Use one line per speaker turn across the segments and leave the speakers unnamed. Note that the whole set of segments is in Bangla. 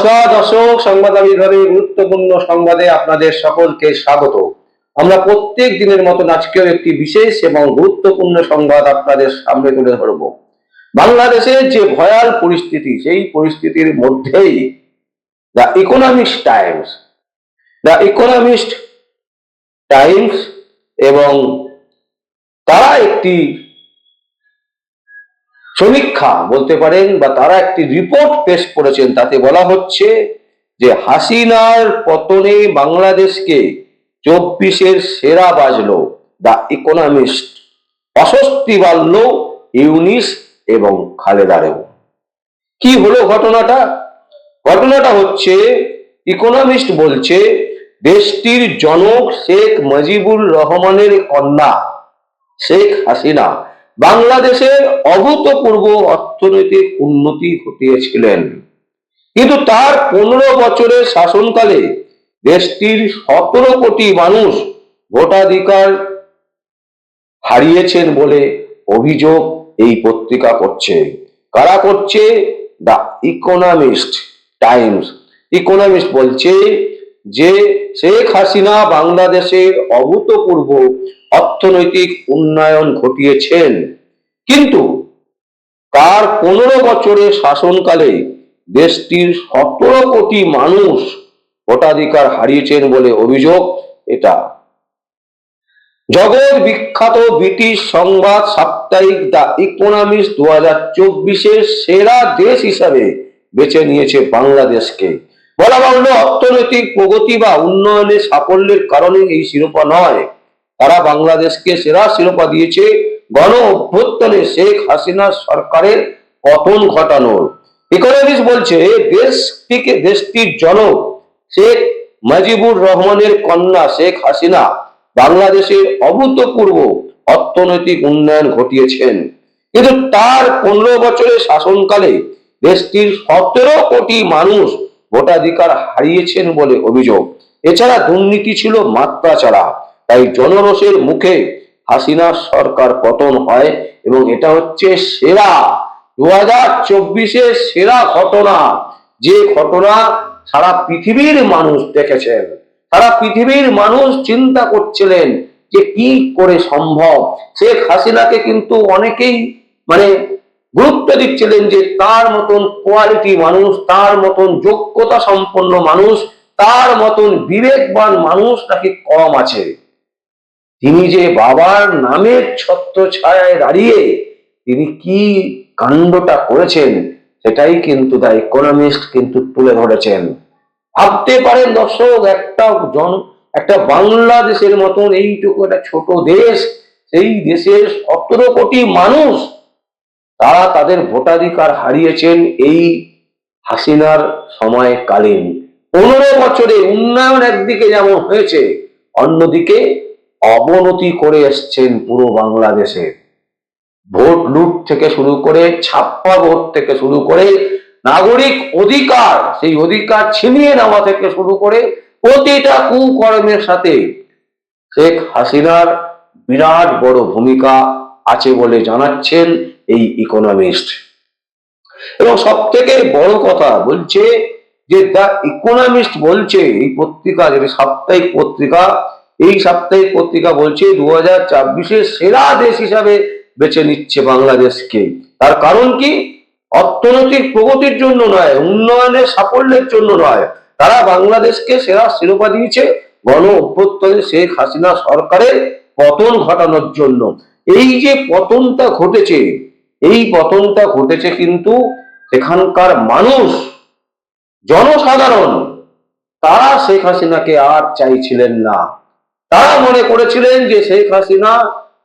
নমস্কার, দর্শক, সংবাদ আবির্ভাবে গুরুত্বপূর্ণ সংবাদে আপনাদের সকলকে স্বাগত। আমরা প্রত্যেক দিনের মতন আজকেও একটি বিশেষ এবং গুরুত্বপূর্ণ সংবাদ আপনাদের সামনে তুলে ধরব। বাংলাদেশের যে ভয়াল পরিস্থিতি, সেই পরিস্থিতির মধ্যেই the economics times the economist times এবং তারা একটি সমীক্ষা বলতে পারেন বা তারা একটি রিপোর্ট পেশ করেছেন, তাতে বলা হচ্ছে যে হাসিনার পতনে বাংলাদেশকে চব্বিশের সেরা বাজলো, দ্য ইকোনমিস্ট অস্বস্তি বাড়ল ইউনিস এবং খালেদারেও কি হলো ঘটনাটা? ঘটনাটা হচ্ছে ইকোনমিস্ট বলছে, দেশটির জনক শেখ মুজিবুর রহমানের কন্যা, শেখ হাসিনা বাংলাদেশের অভূতপূর্ব অর্থনৈতিক উন্নতি ঘটিয়েছিলেন। কিন্তু তার পনেরো বছরের শাসনকালে দেশটির সতেরো কোটি মানুষ ভোটাধিকার হারিয়েছেন বলে অভিযোগ এই পত্রিকা করছে। কারা করছে? The economist Times. ইকোনমিস্ট বলছে যে শেখ হাসিনা বাংলাদেশের অভূতপূর্ব অর্থনৈতিক উন্নয়ন ঘটিয়েছেন। কিন্তু তার পনেরো বছরের শাসনকালে দেশটির সতেরো কোটি মানুষ ভোটাধিকার হারিয়েছেন বলে অভিযোগ এটা। জগৎ বিখ্যাত ব্রিটিশ সংবাদ সাপ্তাহিক দ্য ইকোনমিক্স দু হাজার চব্বিশের সেরা দেশ হিসাবে বেছে নিয়েছে বাংলাদেশকে। বলা বাহুল্য, অর্থনৈতিক প্রগতি বা উন্নয়নের সাফল্যের কারণে এই শিরোপা নয়। তারা বাংলাদেশকে সেরা শিরোপা দিয়েছে গণ অভ্যুত্থানে শেখ হাসিনা সরকারের পতন ঘটানোর। ইকোনমিক্স বলছে দেশটিকে দেশটির জনক শেখ মুজিবুর রহমানের কন্যা শেখ হাসিনা বাংলাদেশের অভূতপূর্ব অর্থনৈতিক উন্নয়ন ঘটিয়েছেন। কিন্তু তার পনেরো বছরের শাসনকালে দেশটির সতেরো কোটি মানুষ ভোটাধিকার হারিয়েছেন বলে অভিযোগ। এছাড়া দুর্নীতি ছিল মাত্রা ছাড়া। তাই জনরোষের মুখে হাসিনা সরকার পতন হয় এবং এটা হচ্ছে সেরা। দু হাজার চব্বিশের সেরা ঘটনা। যে ঘটনা সারা পৃথিবীর মানুষ দেখেছেন। সারা পৃথিবীর মানুষ চিন্তা করছিলেন যে কি করে সম্ভব। শেখ হাসিনাকে কিন্তু অনেকেই মানে গুরুত্ব দিচ্ছিলেন যে তার মতন কোয়ালিটি মানুষ, তার মতন যোগ্যতা সম্পন্ন মানুষ, তার মতন বিবেকবান মানুষ নাকি কম আছে। তিনি যে বাবার নামের ছত্র ছায়ায় দাঁড়িয়ে তিনি কি কাণ্ডটা করেছেন, সেটাই কিন্তু দ্য ইকোনমিস্ট কিন্তু তুলে ধরেছেন। ভাবতে পারেন দর্শক, একটা জন, একটা বাংলাদেশের মতন এইটুকু একটা ছোট দেশ, সেই দেশের সতেরো কোটি মানুষ তারা তাদের ভোটাধিকার হারিয়েছেন এই হাসিনার সময়কালীন। পনেরো বছরে উন্নয়ন একদিকে যেমন হয়েছে, অন্যদিকে অবনতি করে এসছেন পুরো বাংলাদেশে। ভোট লুট থেকে শুরু করে, ছাপ্পা ভোট থেকে শুরু করে, নাগরিক অধিকার, সেই অধিকার ছিনিয়ে নেওয়া থেকে শুরু করে প্রতিটা কুকর্মের সাথে শেখ হাসিনার বিরাট বড় ভূমিকা আছে বলে জানাচ্ছেন এই ইকোনমিস্ট এবং সব থেকে বড় কথা বলছে যে দ্য ইকোনমিস্ট বলছে, এই পত্রিকা, যেটা সাপ্তাহিক পত্রিকা, এই সাপ্তাহিক পত্রিকা বলছে দু হাজার ছাব্বিশের সেরা দেশ হিসাবে বেছে নিচ্ছে বাংলাদেশকে। তার কারণ কি? অর্থনৈতিক প্রগতির জন্য নয়, উন্নয়নের সাফল্যের জন্য নয়। তারা বাংলাদেশকে সেরা শিরোপা দিয়েছে গণ অভ্যুত্থানে শেখ হাসিনা সরকারের পতন ঘটানোর জন্য। এই যে পতনটা ঘটেছে এই পতনটা ঘটেছে কিন্তু সেখানকার মানুষ, জনসাধারণ, তারা শেখ হাসিনাকে আর চাইছিলেন না। তারা মনে করেছিলেন যে শেখ হাসিনা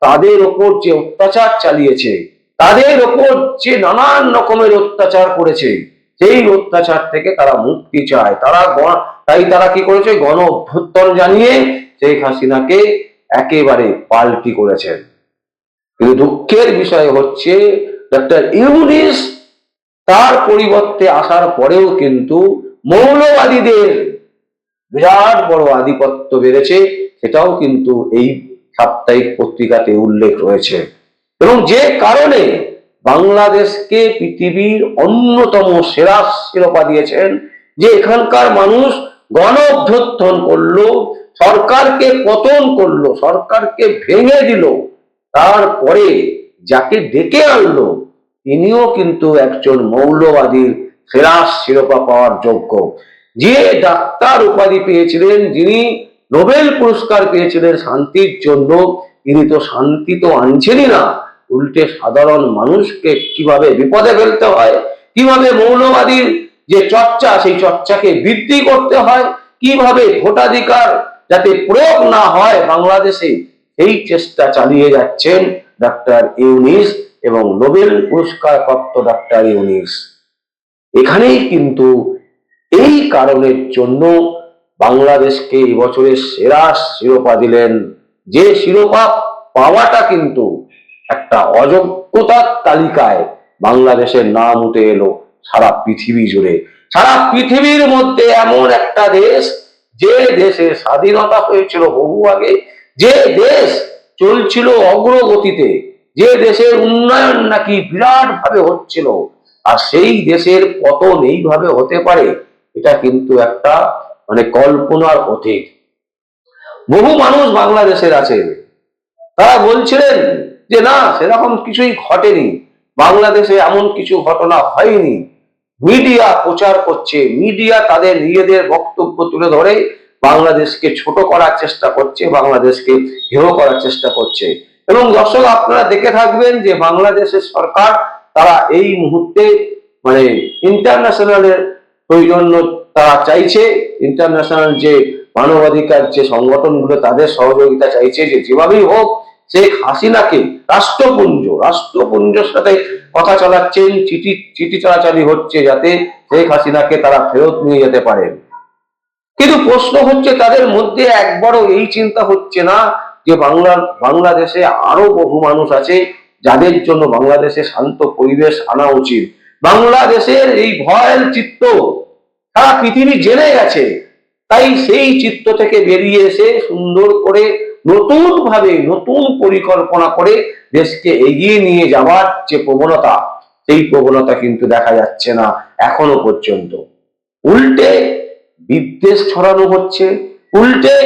তাদের ওপর যে অত্যাচার চালিয়েছে, তাদের ওপর যে নানান রকমের অত্যাচার করেছে, সেই অত্যাচার থেকে তারা মুক্তি চায়। তারা তাই তারা কি করেছে? গণ অভ্যুত্থান জানিয়ে শেখ হাসিনাকে একেবারে পাল্টি করেছেন কিন্তু দুঃখের বিষয় হচ্ছে ডক্টর ইউনিস তার পরিবর্তে আসার পরেও কিন্তু মৌলবাদীদের বিরাট বড় আধিপত্য বেড়েছে, সেটাও কিন্তু এই সাপ্তাহিক পত্রিকাতে উল্লেখ রয়েছে। এবং যে কারণে বাংলাদেশকে পৃথিবীর অন্যতম সেরা শিরোপা দিয়েছেন, যে এখানকার মানুষ গণ অভ্যুত্থান করল, সরকারকে পতন করল, সরকারকে ভেঙে দিল তারপরে যাকে ডেকে আনলো, তিনিও কিন্তু একজন মৌলবাদীর ফেরাস শিরোপা পাওয়ার যোগ্য। যে ডাক্তার উপাধি পেয়েছিলেন, যিনি নোবেল পুরস্কার পেয়েছিলেন শান্তির জন্য, তিনি তো শান্তি তো আনছেনই না। উল্টে সাধারণ মানুষকে কীভাবে বিপদে ফেলতে হয়? কীভাবে মৌলবাদীর যে চর্চা, সেই চর্চাকে বৃদ্ধি করতে হয়? কীভাবে ভোটাধিকার যাতে প্রয়োগ না হয় বাংলাদেশে? এই চেষ্টা চালিয়ে যাচ্ছেন ডাক্তার ইউনিস এবং নোবেল পুরস্কার প্রাপ্ত ডাক্তার ইউনিস। এখানেই কিন্তু এই কারণের জন্য বাংলাদেশকে এই বছরের সেরা শিরোপা দিলেন। যে শিরোপা পাওয়াটা কিন্তু একটা অযোগ্যতার তালিকায় বাংলাদেশের নাম উঠে এলো সারা পৃথিবী জুড়ে। সারা পৃথিবীর মধ্যে এমন একটা দেশ যে দেশে স্বাধীনতা হয়েছিল বহু আগে যে দেশ চলছিল অগ্রগতিতে, যে দেশের উন্নয়ন নাকি বিরাট ভাবে হচ্ছিল, আর সেই দেশের পতন এইভাবে হতে পারে, এটা কিন্তু একটা মানে কল্পনার অতীত। বহু মানুষ বাংলাদেশের আছে। তারা বলছিলেন যে, না, সেরকম কিছুই ঘটেনি। বাংলাদেশে এমন কিছু ঘটনা হয়নি। মিডিয়া প্রচার করছে। মিডিয়া তাদের নিজেদের বক্তব্য তুলে ধরে বাংলাদেশকে ছোট করার চেষ্টা করছে, বাংলাদেশকে হেয় করার চেষ্টা করছে। এবং দর্শক, আপনারা দেখে থাকবেন যে বাংলাদেশের সরকার, তারা এই মুহূর্তে মানে ইন্টারন্যাশনালের সৌজন্য তারা চাইছে ইন্টারন্যাশনাল যে মানবাধিকার যে সংগঠনগুলো, তাদের সহযোগিতা চাইছে যে যেভাবেই হোক, শেখ হাসিনাকে রাষ্ট্রপুঞ্জ, রাষ্ট্রপুঞ্জের সাথে কথা চালাচ্ছেন, চিঠি চিঠি চালাচালি হচ্ছে যাতে শেখ হাসিনাকে তারা ফেরত নিয়ে যেতে পারেন। কিন্তু প্রশ্ন হচ্ছে তাদের মধ্যে একবারও এই চিন্তা হচ্ছে না যে বাংলার বাংলাদেশে আরও বহু মানুষ আছে যাদের জন্য বাংলাদেশে শান্ত পরিবেশ আনা উচিত। বাংলাদেশের এই ভয়ের চিত্ত সারা পৃথিবী জেনে গেছে। তাই সেই চিত্ত থেকে বেরিয়ে এসে সুন্দর করে নতুন ভাবে নতুন পরিকল্পনা করে দেশকে এগিয়ে নিয়ে যাওয়ার যে প্রবণতা, সেই প্রবণতা কিন্তু দেখা যাচ্ছে না এখনও পর্যন্ত। উল্টে বিদ্বেষ ছড়ানো হচ্ছে। উল্টে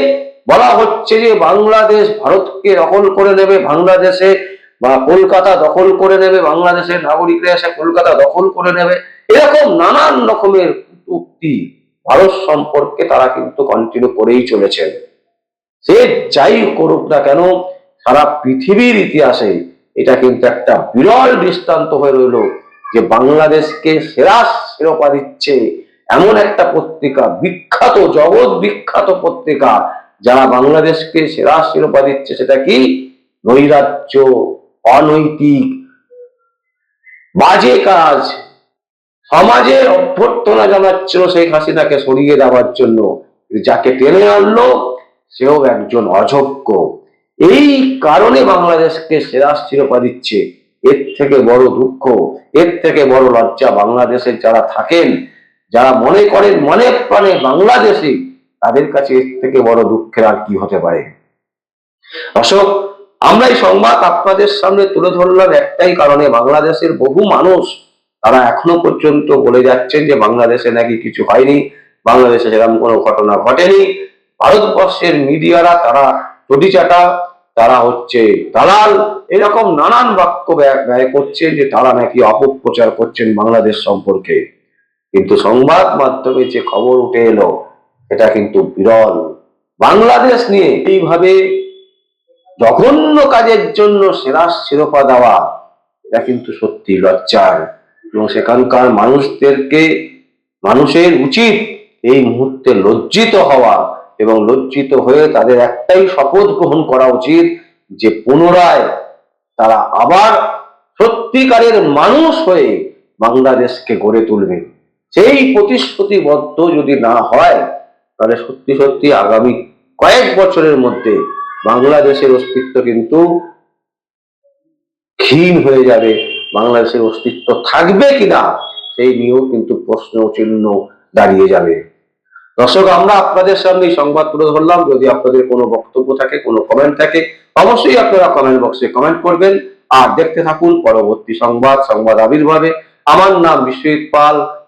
বলা হচ্ছে যে বাংলাদেশ ভারতকে দখল করে নেবে বাংলাদেশে বা কলকাতা দখল করে নেবে, বাংলাদেশের নাগরিকরা এসে কলকাতা দখল করে নেবে। এরকম নানান রকমের উক্তি ভারত সম্পর্কে তারা কিন্তু কন্টিনিউ করেই চলেছেন। সে যাই করুক না কেন, সারা পৃথিবীর ইতিহাসে এটা কিন্তু একটা বিরল দৃষ্টান্ত হয়ে রইল যে বাংলাদেশকে সেরা শিরোপা দিচ্ছে এমন একটা পত্রিকা, বিখ্যাত, জগৎ বিখ্যাত পত্রিকা, যারা বাংলাদেশকে সেরা শিরোপা দিচ্ছে, সেটা কি? নৈরাজ্য, অনৈতিক, বাজে কাজ, সমাজের অভ্যর্থনা জানাচ্ছিল শেখ হাসিনাকে সরিয়ে দেওয়ার জন্য। যাকে টেনে আনলো, সেও একজন অযোগ্য। এই কারণে বাংলাদেশকে সেরা শিরোপা দিচ্ছে। এর থেকে বড় দুঃখ, এর থেকে বড় লজ্জা বাংলাদেশের যারা থাকেন যারা মনে করেন মনে প্রাণে বাংলাদেশি, তাদের কাছে এর থেকে বড় দুঃখের আর কি হতে পারে? অশোক, আমরা এই সংবাদ আপনাদের সামনে তুলে ধরলাম একটাই কারণে, বাংলাদেশের বহু মানুষ তারা এখনও পর্যন্ত বলে যাচ্ছেন যে বাংলাদেশে নাকি কিছু হয়নি, বাংলাদেশে সেরকম কোনো ঘটনা ঘটেনি। ভারতবর্ষের মিডিয়ারা, তারা চটিচাটা তারা হচ্ছে দালাল, এরকম নানান বাক্য ব্যয় করছেন যে তারা নাকি অপপ্রচার করছেন বাংলাদেশ সম্পর্কে। কিন্তু সংবাদ মাধ্যমে যে খবর উঠে এলো এটা কিন্তু বিরল। বাংলাদেশ নিয়ে এইভাবে জঘন্য কাজের জন্য সেরা শিরোপা দেওয়া, এটা কিন্তু সত্যি লজ্জার। এবং সেখানকার মানুষদেরকে, মানুষের উচিত এই মুহূর্তে লজ্জিত হওয়া এবং লজ্জিত হয়ে তাদের একটাই শপথ গ্রহণ করা উচিত যে পুনরায় তারা আবার সত্যিকারের মানুষ হয়ে বাংলাদেশকে গড়ে তুলবে। সেই প্রতিশ্রুতিবদ্ধ যদি না হয়, তাহলে সত্যি সত্যি আগামী কয়েক বছরের মধ্যে বাংলাদেশের অস্তিত্ব কিন্তু ক্ষীণ হয়ে যাবে। বাংলাদেশের অস্তিত্ব থাকবে কিনা সেই নিয়েও কিন্তু প্রশ্ন চিহ্ন দাঁড়িয়ে যাবে। দর্শক, আমরা আপনাদের সামনে সংবাদ তুলে ধরলাম। যদি আপনাদের কোনো বক্তব্য থাকে, কোনো কমেন্ট থাকে, অবশ্যই আপনারা কমেন্ট বক্সে কমেন্ট করবেন। আর দেখতে থাকুন পরবর্তী সংবাদ সংবাদ আবির্ভাবে। আমার নাম বিশ্বজিৎ পাল।